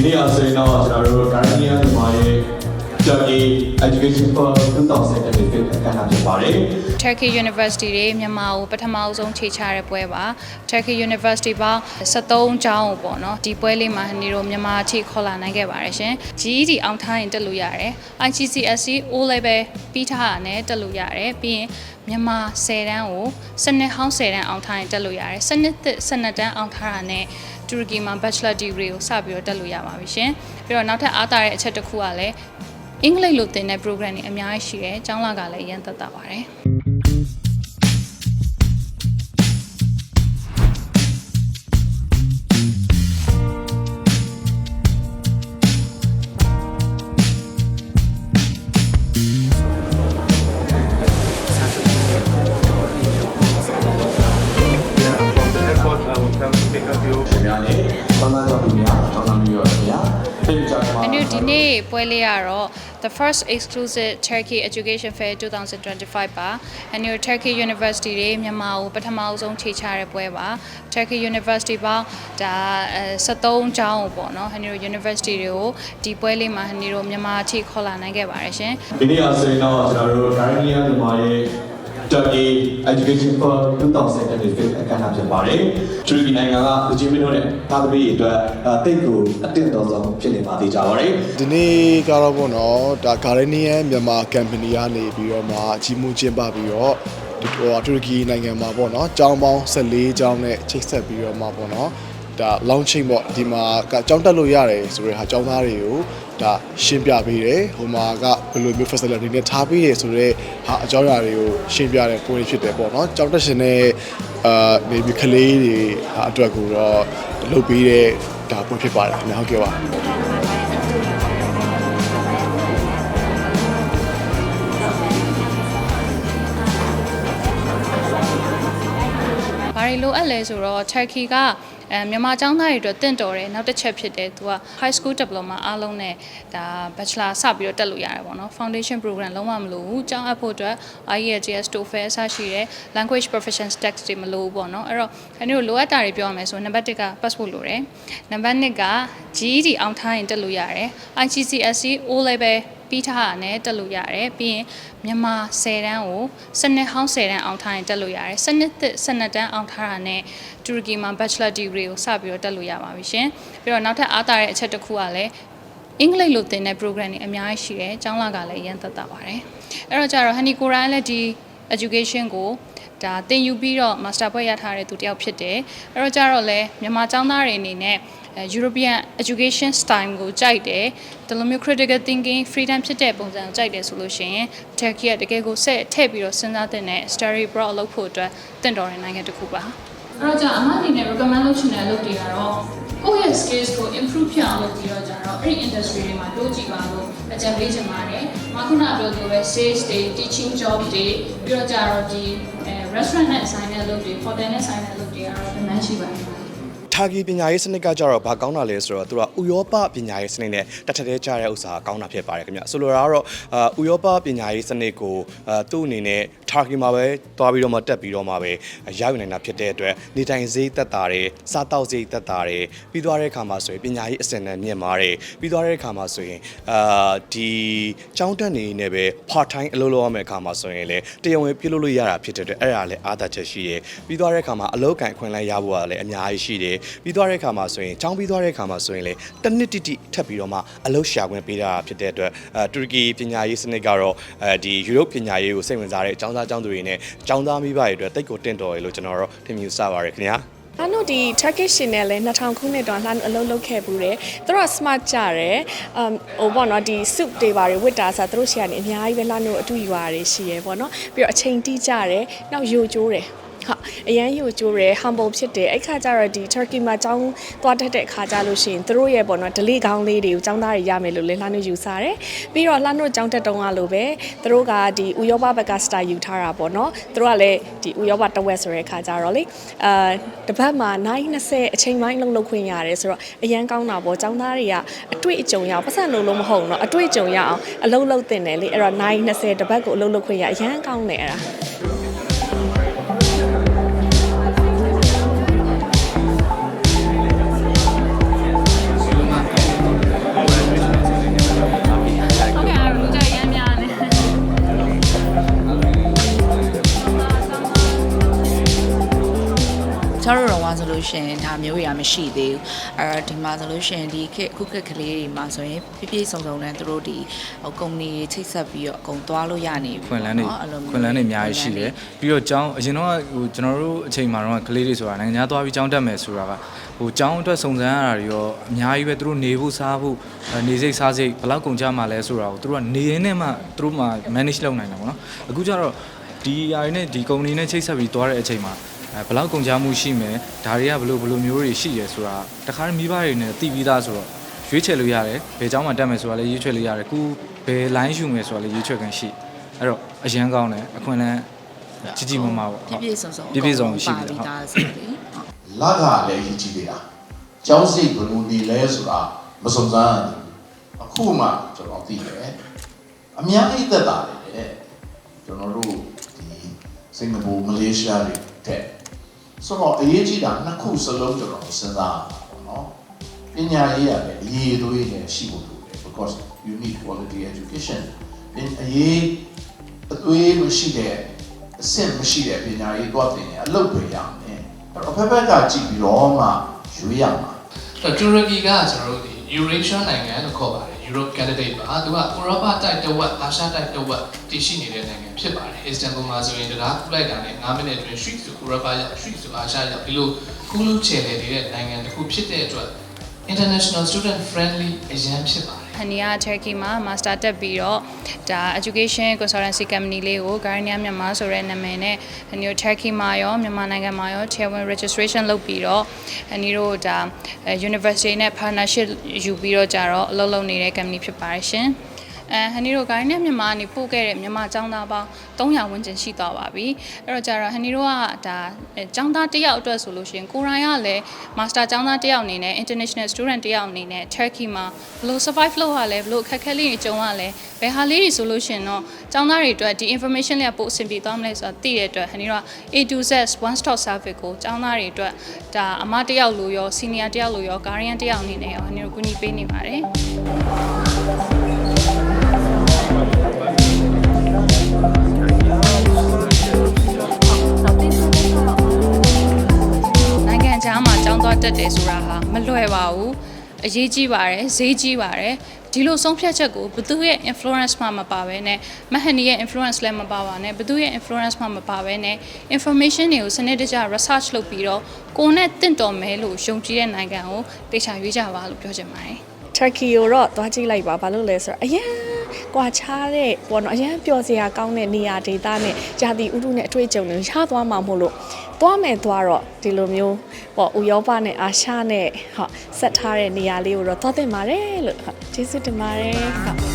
ဒီနေ့အဆိုရင်တော့ကျွန်တော်တို့ Guardian မြန်မာရဲ့ Turkey Education for 2025အခမ်းအနားဖြစ်ပါတယ် Turkey University တွေမြန်မာကိုပထမအဆုံးခြေချတဲ့ပွဲပါ Turkey University ပေါင်း73ကျောင်းကိုပေါ့နော်ဒီပွဲလေးမှာနေတို့မြန်မာခြေခေါ်လာနိုင်ခဲ့ပါတယ်ရှင် GED အောင်ထားရင်တက်လို့ရတယ် IGCSE O level ပြီးထားတာနဲ့တက်လို့ရတယ်ပြီးရင်မြန်မာ10တန်းကိုစနစ်ဟောင်း10တန်းအောင်ထားရင်တက်လို့ရတယ်စနစ်သစ်12တန်းအောင်ထားတာနဲ့တူရကီမှာ Bachelor Degree ကိုစပြီးတော့တက်လို့ရပါပြီရှင်ပြီးတော့နောက်ထပ်အားသာတဲ့အချက်တစ်ခုကလည်း အင်္ဂလိပ်လိုသင်တဲ့ program တွေအများကြီးရှိတယ်။ကျောင်းလာကလည်းအရင်သက်သာပါတယ်။ ခင်ဗျာနဲ့ဘာသာကြောင့်ဒီများတောင်းလာမျိုးရခင်ဗျာဖိတ်ကြားမှာအန်ဒီဒီနေ့ပွဲလေးကတော့ the first exclusive Turkey Education Fair 2025ပါအန်ဒီ Turkey University တွေမြန်မာကိုပထမအဆုံးခြေချတဲ့ပွဲပါ Turkey University ပေါင်းဒါအဲ73ကျောင်းကိုပေါ့နော်အန်ဒီ University တွေကိုဒီပွဲလေးမှာအန်ဒီတို့မြန်မာခြေခေါ်လာနိုင်ခဲ့ပါတယ်ရှင်ဒီနေ့အဆိုရင်တော့ကျွန်တော်တို့ Guardian မြန်မာရဲ့ Turkey Education for 2025အခမ်းအနားဖြစ်ပါတယ်တူရကီနိုင်ငံကလူကြီးမင်းတို့နဲ့သားသမီးတွေအတွက်အဲတိတ်ကိုအတင့်တော်ဆုံးဖြစ်နေပါသေးကြပါတယ်ဒီနေ့ကတော့ပေါ့နော်ဒါ Guardian မြန်မာ company ကနေပြီးတော့မှအကြီးမှုကျင်းပပြီးတော့ဒီဟိုတူရကီနိုင်ငံမှာပေါ့နော်ကျောင်းပေါင်း14ကျောင်းနဲ့ချိတ်ဆက်ပြီးတော့မှပေါ့နော် ဒါ launching ပေါ့ဒီမှာကကျောင်းတက်လို့ရတယ်ဆိုတဲ့ဟာကျောင်းသားတွေကိုဒါရှင်းပြပေးတယ်ဟိုမှာကဘယ်လိုမျိုး facility နဲ့ထားပေးရဆိုတော့ဟာအကြောင်းအရာတွေကိုရှင်းပြတဲ့ပွဲဖြစ်တယ်ပေါ့နော်ကျောင်းတက်ရှင်တဲ့အာနေပြီးကလေးတွေဟာအတွက်ကိုတော့လုပ်ပေးတဲ့ဒါပွဲဖြစ်ပါတယ်ခင်ဗျာဟုတ်ကဲ့ပါဘာတွေလိုအပ်လဲဆိုတော့ Turkey က အဲမြန်မာကျောင်းသားတွေအတွက်တင့်တော်တယ်နောက်တစ်ချက်ဖြစ်တယ်သူက high school diploma အားလုံးနဲ့ဒါ bachelor စပြီးတော့တက်လို့ရတယ်ပေါ့နော် foundation program လုံးဝမလိုဘူးကျောင်းအပ်ဖို့အတွက် IELTS TOEFL အစရှိတယ် language proficiency test တွေမလိုဘူးပေါ့နော်အဲ့တော့အဲ့ဒီလိုလိုအပ်တာတွေပြောရမယ်ဆိုနံပါတ်1က passport လိုတယ်နံပါတ်2က GED အောင်ထားရင်တက်လို့ရတယ် IGCSE O level ပြီးထားတာနဲ့တက်လို့ရတယ်ပြီးရင်မြန်မာ10တန်းကိုစနစ်ဟောင်း10တန်းအောင်ထားရင်တက်လို့ရတယ်စနစ်သစ်12တန်းအောင်ထားတာနဲ့တူရကီမှာ Bachelor Degree ကိုစပြီးတော့တက်လို့ရပါပြီရှင်ပြီးတော့နောက်ထပ်အားသာတဲ့အချက်တစ်ခုကလည်းအင်္ဂလိပ်လိုသင်တဲ့ program တွေအများကြီးရှိတယ်ကျောင်းလာကလည်းအရင်သက်သာပါတယ်အဲ့တော့ကြတော့ Honey ကိုရိုင်းလည်းဒီ education ကို ဒါသင်ယူပြီးတော့ master ဘွဲ့ရထားတဲ့သူတစ်ယောက်ဖြစ်တယ်အဲ့တော့ကြတော့လဲမြန်မာကျောင်းသားတွေအနေနဲ့အဲ European education style ကိုကြိုက်တယ်ဒီလိုမျိုး critical thinking freedom ဖြစ်တဲ့ပုံစံကိုကြိုက်တယ်ဆိုလို့ရှိရင် Turkey ကတကယ်ကိုဆက်ထည့်ပြီးတော့စဉ်းစားတဲ့နဲ့ study abroad လုပ်ဖို့အတွက်တင့်တော်တဲ့နိုင်ငံတစ်ခုပါအဲ့တော့じゃအမအနေနဲ့ recommend လုပ်ချင်တဲ့အလုပ်တွေကတော့ ကိုယ့်ရဲ့ skills ကို improve ဖြစ်အောင်လုပ်ပြီးတော့ကြတော့အဲ့ဒီ industry တွေမှာတိုးကြည့်ပါလို့အကြံပေးချင်ပါတယ်။မခုနပြောသလိုပဲ sales တွေ teaching job တွေပြီးတော့ကြတော့ဒီအဲ restaurant နဲ့ဆိုင်တဲ့အလုပ်တွေ hotel နဲ့ဆိုင်တဲ့အလုပ်တွေကတော့ဒီမှန်ရှိပါတယ်။ ထာဂီပညာရေးစနစ်ကကြတော့ဘာကောင်းတာလဲဆိုတော့သူကဥရောပပညာရေးစနစ်နဲ့တထက်သေးကြတဲ့ဥစ္စာကောင်းတာဖြစ်ပါတယ်ခင်ဗျဆိုလိုတာကတော့အာဥရောပပညာရေးစနစ်ကိုအာသူ့အနေနဲ့ထာဂီမှာပဲတွားပြီးတော့မှတက်ပြီးတော့မှပဲရောက်ယူနိုင်တာဖြစ်တဲ့အတွက်နေထိုင်ဈေးသက်သာတယ်စားတောက်ဈေးသက်သာတယ်ပြီးသွားတဲ့အခါမှာဆိုရင်ပညာရေးအဆင့်နဲ့မြင့်မားတယ်ပြီးသွားတဲ့အခါမှာဆိုရင်အာဒီကျောင်းတက်နေနေပဲ part time အလုပ်လုပ်ရမယ့်အခါမှာဆိုရင်လည်းတရားဝင်ပြုလုပ်လို့ရတာဖြစ်တဲ့အတွက်အဲ့ဒါလည်းအားသာချက်ရှိတယ်ပြီးသွားတဲ့အခါမှာအလုပ်ကန်ခွင့်လဲရဖို့ကလည်းအများကြီးရှိတယ်ပြီးသွားတဲ့အခါမှာဆိုရင်ကျောင်းပြီးသွားတဲ့အခါမှာဆိုရင်လည်းတစ်နှစ်တိတိထပ်ပြီးတော့မှအလုပ်ရှာခွင့်ပေးတာဖြစ်တဲ့အတွက်အဲတူရကီပညာရေးစနစ်ကတော့အဲဒီယူရိုပညာရေးကိုစိတ်ဝင်စားတဲ့အကြောင်းသားအကြောင်းသူတွေနဲ့ကျောင်းသားမိဘတွေအတွက်တိတ်ကိုတင့်တော်ရလို့ကျွန်တော်တို့ထင်မြင်စပါရခင်ဗျာ။အဲ့တို့ဒီ Turkish ရှင်နဲ့လည်း2000ခုနှစ်တောင်လှမ်းအလုပ်လုပ်ခဲ့ဘူးတယ်။သူတို့က smart ကြတယ်။ um ဟိုပေါ့နော်ဒီ suit တွေပါတွေဝတ်တာဆိုသူတို့ရှေ့ကနေအများကြီးပဲလှမ်းလို့အတူယူရတယ်ရှိရယ်ပေါ့နော်။ပြီးတော့အချိန်တိကြတယ်။နောက်ယိုကျိုးတယ်။ဟာ အရန်ယိုကျိုးတယ် humble ဖြစ်တယ်အဲ့ခါကျတော့ဒီ Turkey မှာကျောင်းသွားတတ်တဲ့ခါကျလို့ရှိရင်သူတို့ရဲ့ပေါ့နော် delay ကောင်းလေးတွေကိုကျောင်းသားတွေရမယ်လို့လဲလှနှုတ်ယူစားတယ်ပြီးတော့လှနှုတ်ကျောင်းတက်တုံးကလိုပဲသူတို့ကဒီဥရောပဘက်က star ယူထားတာပေါ့နော်သူတို့ကလည်းဒီဥရောပတဝက်ဆိုတဲ့ခါကျတော့လေအာတပတ်မှာ9:20အချိန်ပိုင်းလုံးလုံးခွင့်ရတယ်ဆိုတော့အရန်ကောင်းတာပေါ့ကျောင်းသားတွေကအတွေ့အကြုံရအောင်ပတ်စံလုံးလုံးမဟုတ်တော့အတွေ့အကြုံရအောင်အလုံးလုံးတင်တယ်လေအဲ့တော့9:20တပတ်ကိုအလုံးလုံးခွင့်ရအရန်ကောင်းတယ်အဲ့ဒါ လို့ရှိရင်ဒါမျိုးတွေကမရှိသေးဘူးအဲ့တော့ဒီမှာဆိုလို့ရှိရင်ဒီခေတ်ခုခေတ်ကလေးတွေမှာဆိုရင်ပြည့်ပြည့်စုံစုံနဲ့သူတို့ဒီဟိုကုမ္ပဏီချိတ်ဆက်ပြီးတော့အကုန်သွားလို့ရနေပြီခွင်လန်းတွေနော်အဲ့လိုမျိုးခွင်လန်းတွေအများကြီးရှိတယ်ပြီးတော့ကျောင်းအရင်တော့ဟိုကျွန်တော်တို့အချိန်မှာတော့ကလေးတွေဆိုတာနိုင်ငံခြားသွားပြီးကျောင်းတက်မယ်ဆိုတာကဟိုကျောင်းအတွက်စုံစမ်းရတာတွေရောအများကြီးပဲသူတို့နေဖို့စားဖို့အဲနေစိတ်စားစိတ်ဘယ်လောက်ကုန်ကြမှာလဲဆိုတာကိုသူတို့ကနေရင်းနဲ့မှသူတို့မှ manage လုပ်နိုင်တာပေါ့နော်အခုကျတော့ဒီအရာတွေနဲ့ဒီကုမ္ပဏီနဲ့ချိတ်ဆက်ပြီးသွားတဲ့အချိန်မှာအဲ ဘယ်လောက်ကုန်ကြမှုရှိမယ်ဒါတွေကဘယ်လိုဘယ်လိုမျိုးတွေရှိရဲဆိုတာတခါတည်းမိဘတွေနဲ့သိပြီးသားဆိုတော့ရွေးချယ်လို့ရတယ်ဘယ်ကျောင်းမှာတက်မယ်ဆိုတာလည်းရွေးချယ်လို့ရတယ်ခုဘယ် line ယူမယ်ဆိုတာလည်းရွေးချယ်ခံရှိအဲ့တော့အရန်ကောင်းတယ်အခွင့်အလမ်းကြီးကြီးမားမားပေါ့ပြည့်ပြည့်စုံစုံပြည့်ပြည့်စုံရှိပါပြီပြီးဟုတ်သားဆိုပြီးဟုတ်လကလည်းရည်ကြည့်နေတာကျောင်းစိတ်ဘယ်လိုနေလဲဆိုတာမစုံစမ်းရဘူးအခုမှကျွန်တော်သိတယ်အများကြီးသက်သာတယ်တဲ့ကျွန်တော်တို့ဒီစင်ကာပူမလေးရှားတွေတဲ့ ဆိုတော့အရေးကြီးတာနှစ်ခုစလုံးကျွန်တော်စဉ်းစားရမှာပေါ့နော်ပညာရေးရတယ်အရေးသွေးနဲ့ရှိဖို့လိုတယ် because you need quality education အရေးအသွေးမရှိတဲ့အဆင့်မရှိတဲ့ပညာရေးတော့တင်ရင်အလုပ်တွေရမယ်အဲ့တော့ဖက်ဖက်ကကြည့်ပြီးတော့မှရွေးရမှာအဲ့တော့တူရကီကကျွန်တော်တို့ဒီ Eurasia နိုင်ငံလို့ခေါ်ပါတယ် Europe candidate ပါသူကဥရောပတိုက်တစ်ဝက်အာရှတိုက်တစ်ဝက်တည်ရှိနေတဲ့နိုင်ငံဖြစ်ပါတယ် Istanbul မှာဆိုရင်တရားကူလိုက်တာနဲ့9မိနစ်အတွင်း street ဆိုဥရောပရောက် street ဆိုအာရှရောက်ဒီလိုကူးလူချေလေနေတဲ့နိုင်ငံတစ်ခုဖြစ်တဲ့အတွက် international student friendly အရန်ဖြစ်ပါ တယ်ဟန်နီယာ Turkey မှာ master တက်ပြီးတော့ဒါ education consultancy company လေးကို Garnia မြန်မာဆိုတဲ့နာမည်နဲ့ဟန်နီယို Turkey မှာရောမြန်မာနိုင်ငံမှာရော chairman registration လုပ်ပြီးတော့ဟန်နီတို့ဒါအဲ university နဲ့ partnership ယူပြီးတော့ကြတော့အလုပ်လုပ်နေတဲ့ company ဖြစ်ပါတယ်ရှင် အဲဟန်နီတို့ Garnia မြန်မာကနေပို့ခဲ့တဲ့မြန်မာចောင်းသားပေါင်း300ဝန်းကျင်ရှိသွားပါပြီအဲ့တော့ကြတော့ဟန်နီတို့ကဒါအဲចောင်းသားတစ်ယောက်အတွက်ဆိုလို့ရှိရင်ကိုရိုင်းကလည်း master ចောင်းသားတစ်ယောက်အနေနဲ့ international student တစ်ယောက်အနေနဲ့ Turkey မှာဘယ်လို survive လုပ်ရလဲဘယ်လိုအခက်အခဲလေးတွေကြုံရလဲဘယ်ဟာလေးတွေဆိုလို့ရှိရင်တော့ចောင်းသားတွေအတွက်ဒီ information လေးကပို့အဆင်ပြေသွားမလဲဆိုတာသိတဲ့အတွက်ဟန်နီတို့က A to Z one stop service ကိုចောင်းသားတွေအတွက်ဒါအမတစ်ယောက်လိုရော senior တစ်ယောက်လိုရော guardian တစ်ယောက်အနေနဲ့ရောဟန်နီတို့ကူညီပေးနေပါတယ် နိုင် တက်တယ်ဆိုတာဟာမလွယ်ပါဘူးအရေးကြီးပါတယ်ဈေးကြီးပါတယ်ဒီလိုဆုံးဖြတ်ချက်ကိုဘသူရဲ့ influence မှမပါဘဲနဲ့မဟန်နီရဲ့ influence လည်းမပါပါနဲ့ဘသူရဲ့ influence မှမပါဘဲနဲ့ information တွေကိုစနစ်တကျ research လုပ်ပြီးတော့ကိုယ်နဲ့တင့်တော်မဲလို့ယုံကြည်တဲ့နိုင်ငံကိုတေချာရွေးကြပါလို့ပြောချင်ပါတယ် Turkey ကိုတော့သွားကြည့်လိုက်ပါဘာလို့လဲဆိုတော့အရန် ကွာခြားတဲ့ပေါ့နော်အရန်ပျော်စရာကောင်းတဲ့နေရာဒေသနဲ့ဂျာတိဥတုနဲ့အတွေ့အကြုံတွေရသွားမှာမို့လို့သွားမယ်သွားတော့ဒီလိုမျိုးပေါ့ဥရောပနဲ့အာရှနဲ့ဟုတ်ဆက်ထားတဲ့နေရာလေးကိုတော့သွားသင့်ပါတယ်လို့ဟုတ်ကျေးဇူးတင်ပါတယ်ဟုတ်